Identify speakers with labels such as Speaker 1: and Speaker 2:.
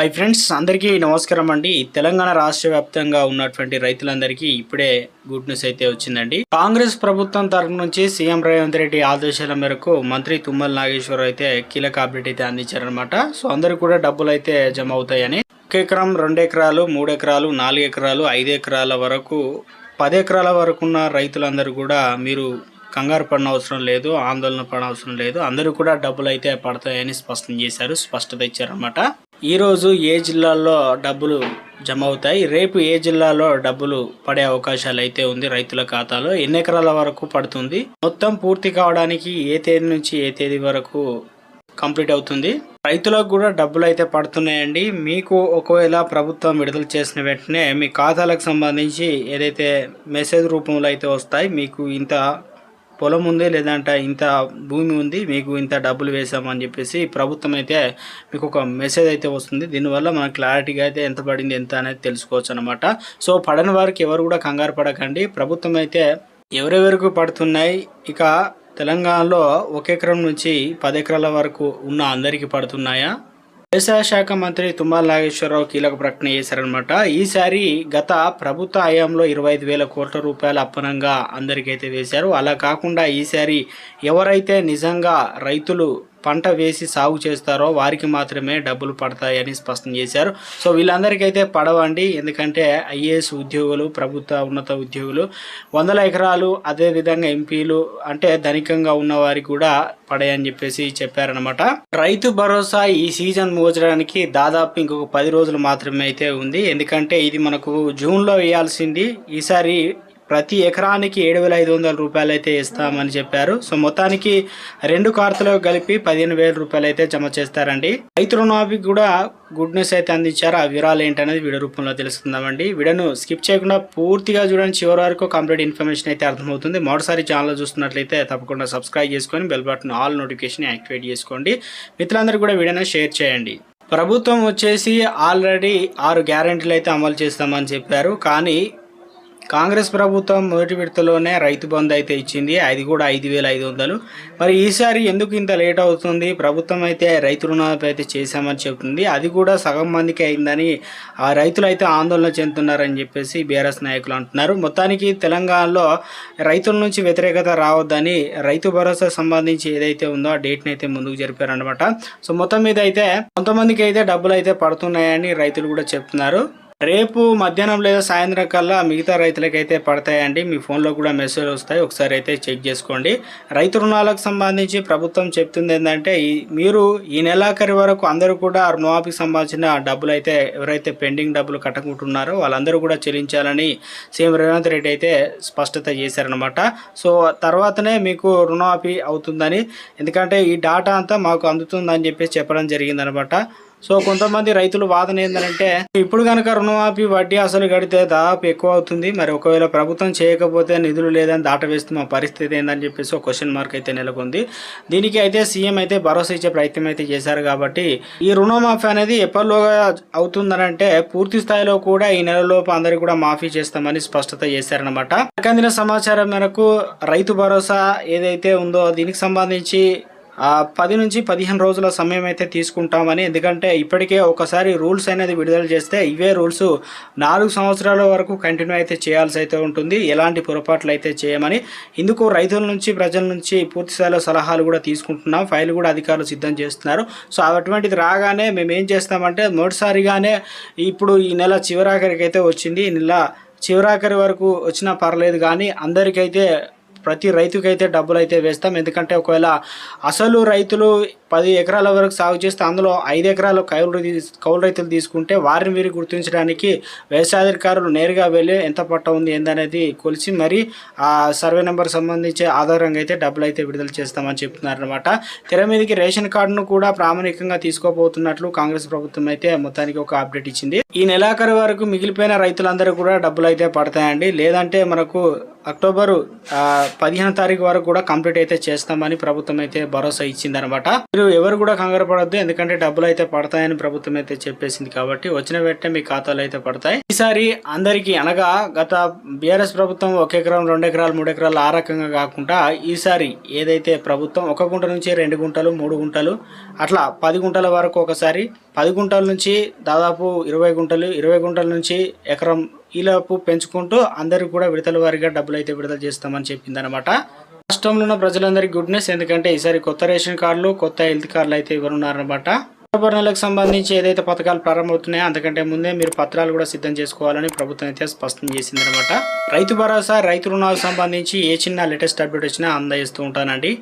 Speaker 1: Hi friends అందరికీ నమస్కారం అండి. తెలంగాణ రాష్ట్ర వ్యాప్తంగా ఉన్నటువంటి రైతులందరికీ ఇప్పుడే గుడ్ న్యూస్ అయితే వచ్చిందండి. కాంగ్రెస్ ప్రభుత్వం తరఫు నుంచి సీఎం రేవంత్ రెడ్డి ఆదేశాల మేరకు మంత్రి తుమ్మల నాగేశ్వర్ అయితే కీలక అప్డేట్ అయితే అందించారనమాట సో అందరు కూడా డబ్బులు అయితే జమ అవుతాయని. ఒక ఎకరం రెండు ఎకరాలు మూడు ఎకరాలు నాలుగు ఎకరాలు ఐదు ఎకరాల వరకు పది ఎకరాల వరకు ఉన్న రైతులందరూ కూడా మీరు కంగారు పడిన అవసరం లేదు ఆందోళన పడిన అవసరం లేదు. అందరూ కూడా డబ్బులు అయితే పడతాయని స్పష్టం చేశారు స్పష్టత ఇచ్చారన్నమాట. ఈరోజు ఏ జిల్లాల్లో డబ్బులు జమ అవుతాయి రేపు ఏ జిల్లాలో డబ్బులు పడే అవకాశాలు అయితే ఉంది రైతుల ఖాతాలో? ఎన్ని ఎకరాల వరకు పడుతుంది? మొత్తం పూర్తి కావడానికి ఏ తేదీ నుంచి ఏ తేదీ వరకు కంప్లీట్ అవుతుంది? రైతులకు కూడా డబ్బులు అయితే పడుతున్నాయండి. మీకు ఒకవేళ ప్రభుత్వం విడుదల చేసిన వెంటనే మీ ఖాతాలకు సంబంధించి ఏదైతే మెసేజ్ రూపంలో అయితే వస్తాయి మీకు ఇంత పొలం ఉంది లేదంటే ఇంత భూమి ఉంది మీకు ఇంత డబ్బులు వేసామని చెప్పేసి ప్రభుత్వం అయితే మీకు ఒక మెసేజ్ అయితే వస్తుంది. దీనివల్ల మనకు క్లారిటీగా అయితే ఎంత పడింది ఎంత అనేది తెలుసుకోవచ్చు అనమాట సో పడని వారికి ఎవరు కూడా కంగారు పడకండి. ప్రభుత్వం అయితే ఎవరెవరికి పడుతున్నాయి ఇక తెలంగాణలో ఒక ఎకరం నుంచి పది ఎకరాల వరకు ఉన్న అందరికీ పడుతున్నాయా? వ్యవసాయ శాఖ మంత్రి తుమ్మల నాగేశ్వరరావు కీలక ప్రకటన చేశారనమాట ఈసారి గత ప్రభుత్వ హయాంలో ఇరవై ఐదు వేల కోట్ల రూపాయల అప్పనంగా అందరికైతే వేశారు. అలా కాకుండా ఈసారి ఎవరైతే నిజంగా రైతులు పంట వేసి సాగు చేస్తారో వారికి మాత్రమే డబ్బులు పడతాయని స్పష్టం చేశారు. సో వీళ్ళందరికైతే పడవండి ఎందుకంటే ఐఏఎస్ ఉద్యోగులు ప్రభుత్వ ఉన్నత ఉద్యోగులు వందల ఎకరాలు అదేవిధంగా ఎంపీలు అంటే ధనికంగా ఉన్న వారికి కూడా పడాయని చెప్పేసి చెప్పారనమాట రైతు భరోసా ఈ సీజన్ మోచడానికి దాదాపు ఇంకొక పది రోజులు మాత్రమే అయితే ఉంది. ఎందుకంటే ఇది మనకు జూన్లో వేయాల్సింది. ఈసారి ప్రతి ఎకరానికి ఏడు వేల ఐదు వందల రూపాయలు అయితే ఇస్తామని చెప్పారు. సో మొత్తానికి రెండు కార్తలో కలిపి పదిహేను వేల రూపాయలు అయితే జమ చేస్తారండి. రైతు రుణమాఫీకి కూడా గుడ్ న్యూస్ అయితే అందించారు. ఆ వివరాలు ఏంటనేది వీడియో రూపంలో తెలుసుకుందామండి. వీడియోను స్కిప్ చేయకుండా పూర్తిగా చూడండి. చివరి వరకు కంప్లీట్ ఇన్ఫర్మేషన్ అయితే అర్థమవుతుంది. మొదటిసారి ఛానల్ చూస్తున్నట్లయితే తప్పకుండా సబ్స్క్రైబ్ చేసుకొని bell button all notification activate చేసుకోండి. మిత్రులందరూ కూడా వీడియోని షేర్ చేయండి. ప్రభుత్వం వచ్చేసి ఆల్రెడీ ఆరు గ్యారెంటీలు అయితే అమలు చేస్తామని చెప్పారు. కానీ కాంగ్రెస్ ప్రభుత్వం మొదటి విడతలోనే రైతు బంధు అయితే ఇచ్చింది. అది కూడా ఐదు వేల ఐదు వందలు. మరి ఈసారి ఎందుకు ఇంత లేట్ అవుతుంది? ప్రభుత్వం అయితే రైతు రుణాలపై అయితే చేశామని చెబుతుంది. అది కూడా సగం మందికి అయిందని ఆ రైతులు అయితే ఆందోళన చెందుతున్నారని చెప్పేసి బీఆర్ఎస్ నాయకులు అంటున్నారు. మొత్తానికి తెలంగాణలో రైతుల నుంచి వ్యతిరేకత రావద్దని రైతు భరోసా సంబంధించి ఏదైతే ఉందో ఆ డేట్ని అయితే ముందుకు జరిపారనమాట సో మొత్తం మీద అయితే కొంతమందికి అయితే డబ్బులు అయితే పడుతున్నాయని రైతులు కూడా చెప్తున్నారు. రేపు మధ్యాహ్నం లేదా సాయంత్రం కల్లా మిగతా రైతులకైతే పడతాయండి. మీ ఫోన్లో కూడా మెసేజ్ వస్తాయి. ఒకసారి అయితే చెక్ చేసుకోండి. రైతు రుణాలకు సంబంధించి ప్రభుత్వం చెప్తుంది ఏంటంటే మీరు ఈ నెలాఖరి వరకు అందరూ కూడా రుణమాఫీకి సంబంధించిన డబ్బులు అయితే ఎవరైతే పెండింగ్ డబ్బులు కట్టకుంటున్నారో వాళ్ళందరూ కూడా చెల్లించాలని సీఎం రేవంత్ రెడ్డి అయితే స్పష్టత చేశారనమాట సో తర్వాతనే మీకు రుణమాఫీ అవుతుందని ఎందుకంటే ఈ డాటా అంతా మాకు అందుతుందని చెప్పేసి చెప్పడం జరిగిందనమాట సో కొంతమంది రైతులు వాదన ఏంటంటే ఇప్పుడు కనుక రుణమాఫీ వడ్డీ అసలు కడితే దాదాపు ఎక్కువ అవుతుంది. మరి ఒకవేళ ప్రభుత్వం చేయకపోతే నిధులు లేదని దాటవేస్తే మా పరిస్థితి ఏందని చెప్పేసి ఒక క్వశ్చన్ మార్క్ అయితే నెలకొంది. దీనికి అయితే సీఎం అయితే భరోసా ఇచ్చే ప్రయత్నం అయితే చేశారు కాబట్టి ఈ రుణమాఫీ అనేది ఎప్పటిలోగా అవుతుందనంటే పూర్తి స్థాయిలో కూడా ఈ నెలలోపు అందరికి కూడా మాఫీ చేస్తామని స్పష్టత చేశారనమాట అందిన సమాచారం మేరకు రైతు భరోసా ఏదైతే ఉందో దీనికి సంబంధించి పది నుంచి పదిహేను రోజుల సమయం అయితే తీసుకుంటామని. ఎందుకంటే ఇప్పటికే ఒకసారి రూల్స్ అనేది విడుదల చేస్తే ఇవే రూల్స్ నాలుగు సంవత్సరాల వరకు కంటిన్యూ అయితే చేయాల్సి అయితే ఉంటుంది. ఎలాంటి పొరపాట్లు అయితే చేయమని ఇందుకు రైతుల నుంచి ప్రజల నుంచి పూర్తి స్థాయిలో సలహాలు కూడా తీసుకుంటున్నాం. ఫైల్ కూడా అధికారులు సిద్ధం చేస్తున్నారు. సో అటువంటిది రాగానే మేము ఏం చేస్తామంటే మొదటిసారిగానే ఇప్పుడు ఈ నెల చివరాఖరికి అయితే వచ్చింది. ఈ నెల చివరాఖరి వరకు వచ్చినా పర్లేదు కానీ అందరికైతే ప్రతి రైతుకైతే డబ్బులు అయితే వేస్తాం. ఎందుకంటే ఒకవేళ అసలు రైతులు పది ఎకరాల వరకు సాగు చేస్తే అందులో ఐదు ఎకరాలు కౌలు కౌలు రైతులు తీసుకుంటే వారిని వీరి గుర్తించడానికి వ్యవసాయాధికారులు నేరుగా వెళ్ళి ఎంత పట్ట ఉంది ఏందనేది కొలిసి మరి ఆ సర్వే నెంబర్ సంబంధించి ఆధారంగా అయితే డబ్బులు అయితే విడుదల చేస్తామని చెప్తున్నారు అనమాట తెర మీదకి రేషన్ కార్డును కూడా ప్రామాణికంగా తీసుకోబోతున్నట్లు కాంగ్రెస్ ప్రభుత్వం అయితే మొత్తానికి ఒక అప్డేట్ ఇచ్చింది. ఈ నెలాఖరు వరకు మిగిలిపోయిన రైతులందరూ కూడా డబ్బులు అయితే పడతాయండి. లేదంటే మనకు అక్టోబర్ పదిహేను తారీఖు వరకు కూడా కంప్లీట్ అయితే చేస్తామని ప్రభుత్వం అయితే భరోసా ఇచ్చిందనమాట. మీరు ఎవరు కూడా కంగారు పడద్దు ఎందుకంటే డబ్బులు అయితే పడతాయని ప్రభుత్వం అయితే చెప్పేసింది కాబట్టి వచ్చిన వెంటనే మీ ఖాతాలో అయితే పడతాయి. ఈసారి అందరికీ అనగా గత బీఆర్ఎస్ ప్రభుత్వం ఒక ఎకరం రెండు ఎకరాలు మూడు ఎకరాలు ఆ రకంగా కాకుండా ఈసారి ఏదైతే ప్రభుత్వం ఒక గుంట నుంచి రెండు గుంటలు మూడు గుంటలు అట్లా పది గుంటల వరకు ఒకసారి పది గుంటల నుంచి దాదాపు ఇరవై గుంటలు ఇరవై గుంటల నుంచి ఎకరం ఈలోపు పెంచుకుంటూ అందరికి కూడా విడతల వారిగా డబ్బులు అయితే విడుదల చేస్తామని చెప్పింది అనమాట రాష్ట్రంలో ఉన్న ప్రజలందరికీ గుడ్ న్యూస్ ఎందుకంటే ఈసారి కొత్త రేషన్ కార్డులు కొత్త హెల్త్ కార్డులు అయితే ఇవ్వనున్నారనమాట అక్టోబర్ నెలకు సంబంధించి ఏదైతే పథకాలు ప్రారంభమవుతున్నాయో అంతకంటే ముందే మీరు పత్రాలు కూడా సిద్ధం చేసుకోవాలని ప్రభుత్వం అయితే స్పష్టం చేసిందనమాట రైతు భరోసా రైతు రుణాలకు సంబంధించి ఏ చిన్న లేటెస్ట్ అప్డేట్ వచ్చినా అందజేస్తూ ఉంటానండి.